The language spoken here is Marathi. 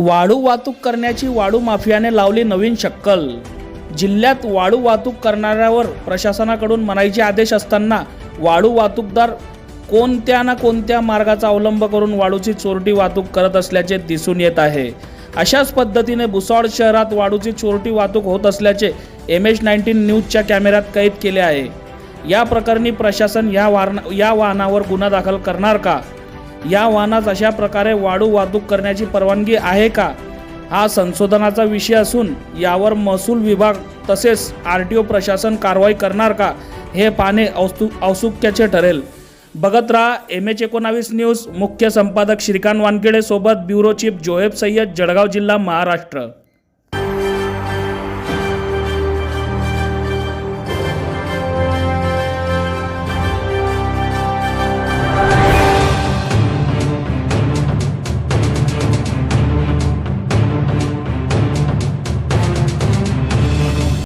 वाळू वाहतूक करण्याची वाळू माफियाने लावली नवीन शक्कल. जिल्ह्यात वाळू वाहतूक करणाऱ्यावर प्रशासनाकडून मनाईचे आदेश असताना वाळू वाहतूकदार कोणत्या ना कोणत्या मार्गाचा अवलंब करून वाळूची चोरटी वाहतूक करत असल्याचे दिसून येत आहे. अशाच पद्धतीने भुसावळ शहरात वाळूची चोरटी वाहतूक होत असल्याचे एम एच नाईन्टीन न्यूजच्या कॅमेऱ्यात कैद केले आहे. या प्रकरणी प्रशासन या वाहन या वाहनावर गुन्हा दाखल करणार का? या वाहनात अशा प्रकारे वाळू वाहतूक करण्याची परवानगी आहे का? हा संशोधनाचा विषय असून यावर महसूल विभाग तसेच आर टी ओ प्रशासन कारवाई करणार का? हे पाहणे औस्तु औत्सुक्याचे ठरेल. बघत राहा एम एच एकोणावीस न्यूज. मुख्य संपादक श्रीकांत वानखेडे सोबत ब्युरो चीफ जोहेब सय्यद जळगाव जिल्हा महाराष्ट्र.